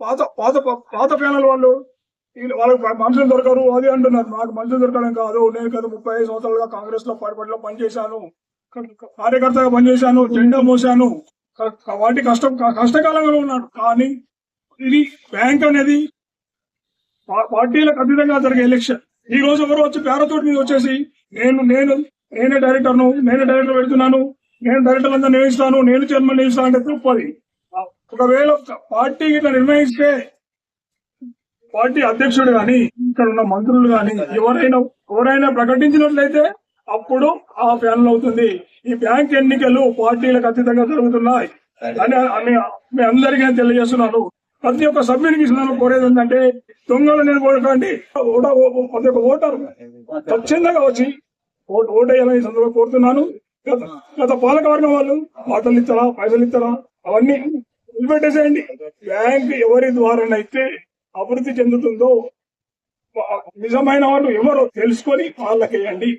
పాత పాత పాత ప్యానల్ వాళ్ళు వాళ్ళకి మనుషులు దొరకరు అది అంటున్నారు. నాకు మనుషులు దొరకడం కాదు నేను కదా ముప్పై ఐదు సంవత్సరాలుగా కాంగ్రెస్లో పార్టీలో పనిచేశాను కార్యకర్తగా పనిచేశాను జెండా మోసాను వాటి కష్టం కష్టకాలంలో ఉన్నాడు కానీ ఇది బ్యాంక్ అనేది పార్టీలకు అతీతంగా జరిగే ఎలక్షన్. ఈ రోజు ఎవరు వచ్చి పేరతోటి మీద వచ్చేసి నేను నేను నేనే డైరెక్టర్ను నేనే డైరెక్టర్ పెడుతున్నాను నేను డైరెక్టర్ అంతా నియమిస్తాను నేను చైర్మన్ నియమిస్తాను అంటే తప్పది. ఒకవేళ పార్టీ ఇట్లా నిర్ణయిస్తే పార్టీ అధ్యక్షుడు గాని ఇక్కడ ఉన్న మంత్రులు గాని ఎవరైనా ఎవరైనా ప్రకటించినట్లయితే అప్పుడు ఆ ఫ్యాన్ అవుతుంది. ఈ బ్యాంక్ ఎన్నికలు పార్టీలకు అతీతంగా జరుగుతున్నాయి అని మీ అందరికీ తెలియజేస్తున్నాను. ప్రతి ఒక్క సభ్యునికి ఇస్తున్నాను కోరేది ఏంటంటే దొంగలు నేను కోరకండి. ఓ- ప్రతి ఒక్క ఓటర్ స్వచ్ఛందంగా వచ్చి ఓటు ఓటేయాలని ఈ సందర్భంగా కోరుతున్నాను. గత గత పాలకవర్గం వాళ్ళు మాటలు ఇస్తారా పైసలు ఇస్తారా అవన్నీ నిలబెట్టేసేయండి బ్యాంక్ ఎవరి ద్వారానైతే అభివృద్ధి చెందుతుందో నిజమైన వాళ్ళు ఎవరో తెలుసుకొని వాళ్ళకేయండి.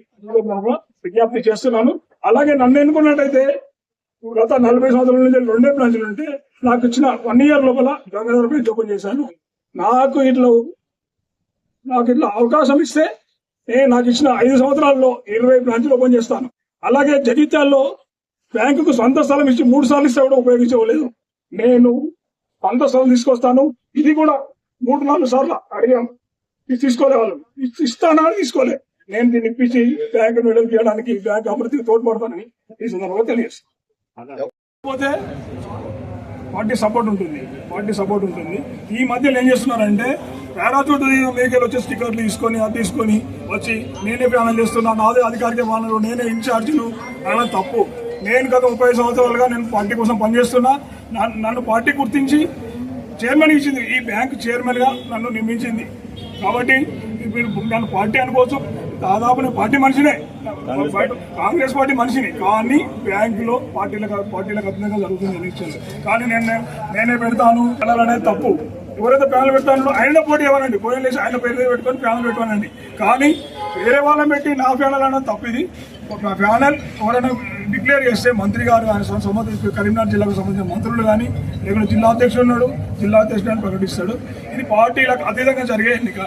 విజ్ఞప్తి చేస్తున్నాను. అలాగే నన్ను ఎన్నుకున్నట్టయితే గత నలభై సంవత్సరాల నుంచి రెండే బ్రాంచ్లు ఉంటే నాకు ఇచ్చిన వన్ ఇయర్ లోపల గంగాధర బ్రాంచ్ ఓపెన్ చేశాను నాకు ఇట్లా నాకు ఇట్లా అవకాశం ఇస్తే నేను నాకు ఇచ్చిన ఐదు సంవత్సరాల్లో ఇరవై బ్రాంచ్లు ఓపెన్ చేస్తాను. అలాగే జగిత్యాల్లో బ్యాంకుకు సొంత స్థలం ఇచ్చి మూడు సార్లు ఇస్తే కూడా ఉపయోగించలేదు నేను సొంత స్థలం తీసుకొస్తాను. ఇది కూడా మూడు నాలుగు సార్లు అడిగాం. ఇది తీసుకోలే వాళ్ళు ఇస్తానా? తీసుకోలే. నేను దీన్ని ఇప్పించి బ్యాంక్ విడుదల చేయడానికి బ్యాంక్ అభివృద్ధికి తోడ్పడతానని ఈ సందర్భంగా తెలియజేస్తాను. పోతే పార్టీ సపోర్ట్ ఉంటుంది. పార్టీ సపోర్ట్ ఉంటుంది. ఈ మధ్యలో ఏం చేస్తున్నారంటే పారాచూట్ వెహికల్ వచ్చి స్టిక్కర్లు తీసుకొని అది తీసుకొని వచ్చి నేనే ప్యానల్ చేస్తున్నా నాదే అధికారిక ప్యానల్ నేనే ఇన్ఛార్జీలు. అలా తప్పు. నేను గత ముప్పై సంవత్సరాలుగా నేను పార్టీ కోసం పనిచేస్తున్నా. నన్ను పార్టీ గుర్తించి చైర్మన్ ఇచ్చింది. ఈ బ్యాంక్ చైర్మన్గా నన్ను నియమించింది. కాబట్టి నన్ను పార్టీ అనుకోవచ్చు. దాదాపు నేను పార్టీ మనిషినే. కాంగ్రెస్ పార్టీ మనిషిని. కానీ బ్యాంకులో పార్టీలకు పార్టీలకు అతీతంగా జరుగుతుంది ఎలక్షన్స్ కానీ నేను నేనే పెడతాను. అనేది తప్పు. ఎవరైతే ప్యానల్ పెడతానో ఆయన పోటీ ఇవ్వనండి పోయిన లేచి ఆయన పేరు పెట్టుకొని ప్యానల్ పెట్టానండి కానీ వేరే వాళ్ళని పెట్టి నా ప్యానల్ అనేది తప్పు ఇది. ఒక ప్యానల్ ఎవరైనా డిక్లేర్ చేస్తే మంత్రి గారు ఆయన సం- సంబంధించిన కరీంనగర్ జిల్లాకు సంబంధించిన మంత్రులు కానీ లేకుంటే జిల్లా అధ్యక్షుడు ఉన్నాడు జిల్లా అధ్యక్షుడు అని ప్రకటిస్తాడు. ఇది పార్టీలకు అతీతంగా జరిగే ఎన్నిక.